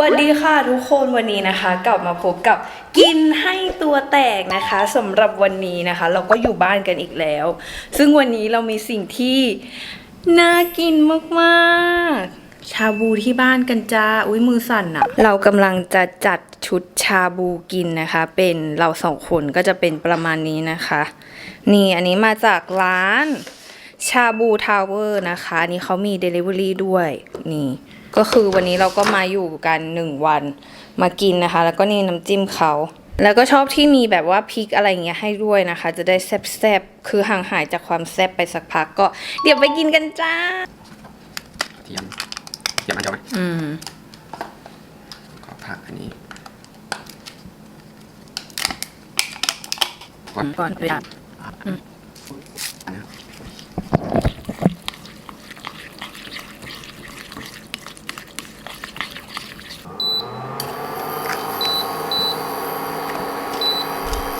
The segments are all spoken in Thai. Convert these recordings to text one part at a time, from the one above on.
สวัสดีค่ะทุกคนวันนี้นะคะ กลับมาพบกับกินให้ตัวแตกนะคะสำหรับวันนี้นะคะ เราก็อยู่บ้านกันอีกแล้ว ซึ่งวันนี้เรามีสิ่งที่น่ากินมากๆ ชาบูที่บ้านกันจ้าอุ้ยมือสั่นอะเรากำลังจะจัดชุดชาบูกินนะคะ เป็นเราสองคนก็จะเป็นประมาณนี้นะคะ นี่อันนี้มาจากร้านชาบูทาวเวอร์นะคะ อันนี้เขามี Delivery ด้วยนี่ ก็คือวันนี้เราก็มาอยู่กันหนึ่งวันมากินนะคะ แล้วก็นี่น้ำจิ้มเขา แล้วก็ชอบที่มีแบบว่าพริกอะไรเงี้ยให้ด้วยนะคะ จะได้แซ่บๆคือห่างหายจากความแซ่บไปสักพักก็ เดี๋ยวไปกินกันจ้าเทียมเทียมอันเดียวไหมอืมขอผักอันนี้ก่อนก่อนไปอะ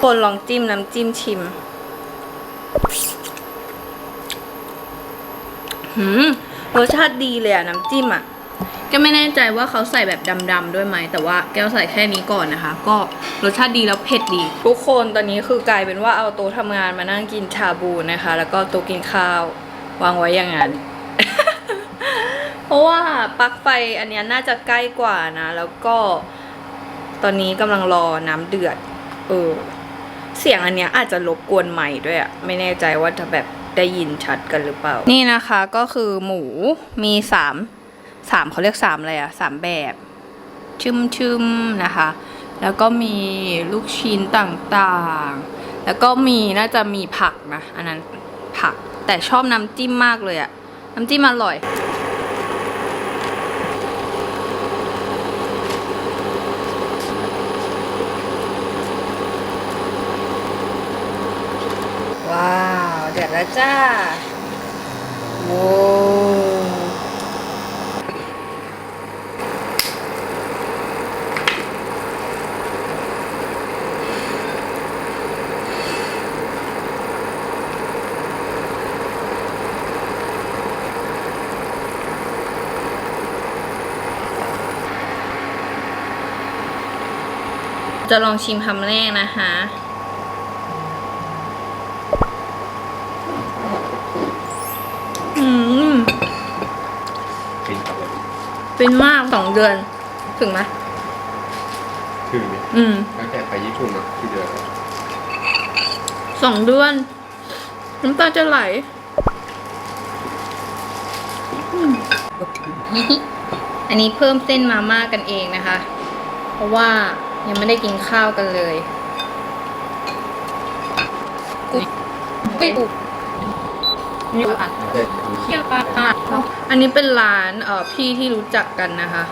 คนลองจิ้มน้ำจิ้มชิมหืมรสชาติดีเลยอะน้ำจิ้มอะก็ไม่แน่ใจว่าเขาใส่แบบดำๆด้วยไหม แต่ว่าแก้วใส่แค่นี้ก่อนนะคะ ก็รสชาติดีแล้วเผ็ดดี ทุกคนตอนนี้คือกลายเป็นว่าเอาโต๊ะทำงานมานั่งกินชาบูนะคะ แล้วก็โต๊ะกินข้าว วางไว้อย่างนั้น เพราะว่าปลั๊กไฟอันนี้น่าจะใกล้กว่านะ แล้วก็ ตอนนี้กำลังรอน้ำเดือด เออ เสียงอันเนี้ยอาจจะรบกวนใหม่ด้วยอะไม่แน่ใจว่าจะแบบได้ยินชัดกันหรือเปล่า นี่นะคะก็คือหมูมีสามสามเขาเรียกสามอะไรอะสามแบบชึมชึมๆนะคะ แล้วก็มีลูกชิ้นต่างๆ แล้วก็มีน่าจะมีผักนะ อันนั้นผักแต่ชอบน้ำจิ้มมากเลยอะน้ำจิ้มอร่อย ว้าว เดือดแล้วจ้าโว้จะลองชิมคำแรกนะคะ อืม กินกับรถ เป็นมากสองเดือน ถึงไหมถึงไหมอืมตั้งแต่ไปญี่ปุ่นเนาะที่เดือนสองเดือน น้ำตาจะไหลอืมอันนี้เพิ่มเส้นมาม่ากันเองนะคะ เพราะว่ายังไม่ได้กินข้าวกันเลย กุ๊บกุ๊บ นี่อะเด็ดเที่ยวปลาอันนี้เป็นร้านเอ่อพี่ที่รู้จักกันนะคะ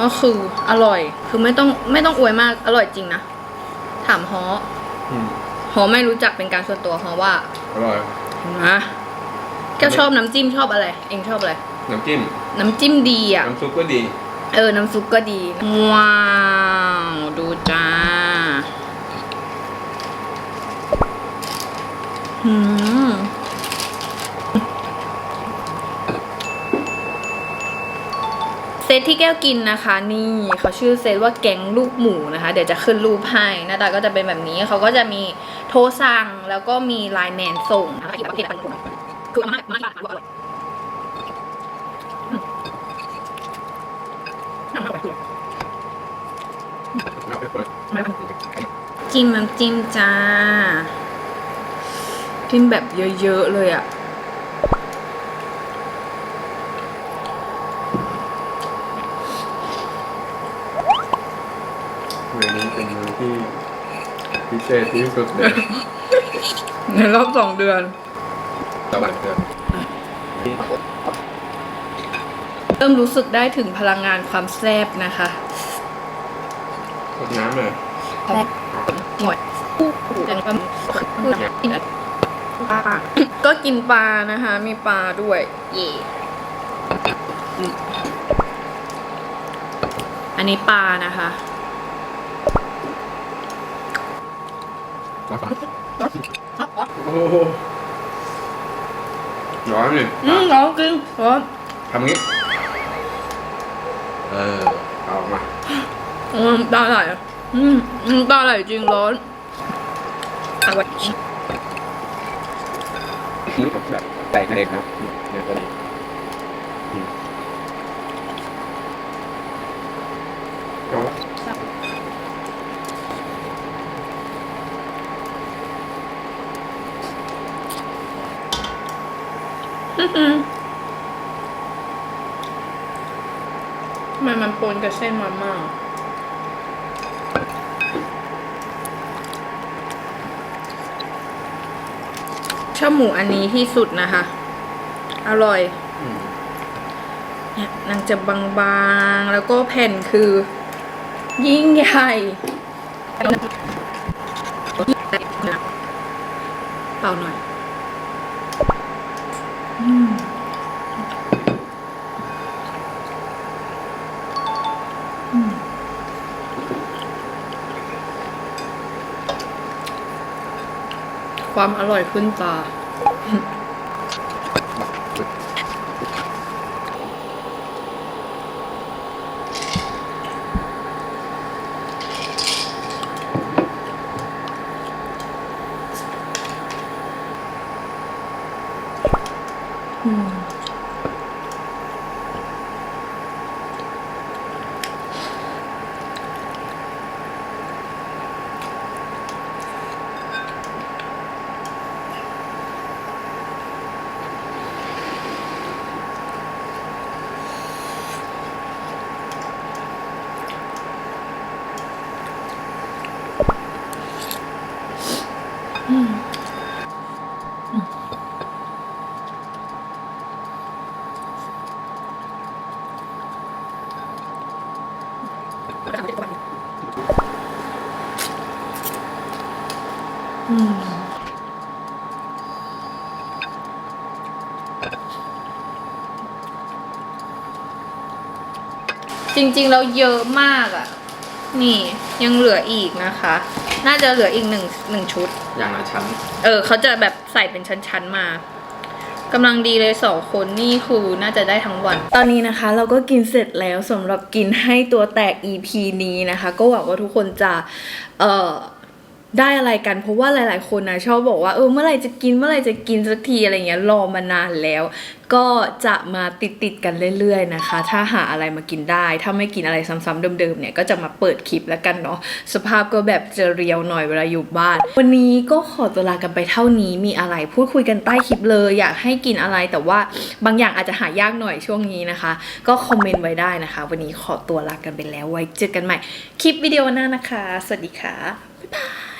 ก็คืออร่อย คือไม่ต้องไม่ต้องอวยมากอร่อยจริงนะ ถามฮออืมฮอไม่รู้จักเป็นการส่วนตัวฮอว่าอร่อย นะแกชอบน้ำจิ้มชอบอะไร เองชอบอะไร น้ำจิ้ม น้ำจิ้มดีอะ น้ำซุปก็ดี เออ น้ำซุปก็ดี ว้าว ดูจ้าหืม เซตที่แก้วกินนะคะ นี่เขาชื่อเซตว่าแกงลูกหมูนะคะ เดี๋ยวจะขึ้นรูปให้หน้าตาก็จะเป็นแบบนี้เขาก็จะมีโทรสั่งแล้วก็มีไลน์แมนส่งนะคะอีกประเป็นคือมากมากอร่อยจิ้มน้ำจิ้มจ้าจิ้มแบบเยอะๆเลยอะ่ะ มื้อนี้เป็นมื้อ ที่พิเศษที่สุดเลยในรอบสองเดือนตะวันเกิดเริ่มรู้สึกได้ถึงพลังงานความแซ่บนะคะกดน้ำเลยหมดก็กินปลานะคะ มีปลาด้วย เย่อันนี้ปลานะคะ โอ้โหร้อนเลยอืมร้อนจริงร้อนทำงี้ เออ เอาอืมน้ำตาไหลอะอืมน้ำตาไหลจริงร้อนเอาไว้นี่แบบแตกเด็กนะเนี่ยก็ดีอืมเอาละ ทำไมมันปนกับเส้นมาม่าชอบหมูอันนี้ที่สุดนะคะ อร่อยอืมเนี่ยนางจะบางๆ แล้วก็แผ่นคือ ยิ่งใหญ่เปล่าหน่อยอืมอืม ความอร่อยขึ้นตา จริงๆ แล้วเยอะมากอะ่ะ นี่ยังเหลืออีกนะคะ น่าจะเหลืออีกหนึ่งหนึ่งชุด อย่างละชั้น เออเขาจะแบบใส่เป็นชั้นๆมากำลังดีเลยสองคนนี่คือน่าจะได้ทั้งวัน ตอนนี้นะคะเราก็กินเสร็จแล้วสำหรับกินให้ตัวแตก EP นี้นะคะ ก็หวังว่าทุกคนจะเอ่อได้อะไรกันเพราะว่าหลาย ๆ คนนะชอบบอกว่าเออเมื่อไหร่จะกินเมื่อไหร่จะกินสักทีอะไรเงี้ยรอมานานแล้ว ก็จะมาติดๆกันเรื่อยๆนะคะ ถ้าหาอะไรมากินได้ ถ้าไม่กินอะไรซ้ำๆเดิมๆเนี่ยก็จะมาเปิดคลิปแล้วกันเนาะสภาพก็แบบจะเรียวหน่อยเวลาอยู่บ้าน วันนี้ก็ขอตัวลากันไปเท่านี้มีอะไรพูดคุยกันใต้คลิปเลย อยากให้กินอะไรแต่ว่าบางอย่างอาจจะหายากหน่อยช่วงนี้นะคะ ก็คอมเมนต์ไว้ได้นะคะ วันนี้ขอตัวลากันไปแล้วไว้เจอกันใหม่คลิปวิดีโอหน้านะคะ สวัสดีค่ะบ๊ายบาย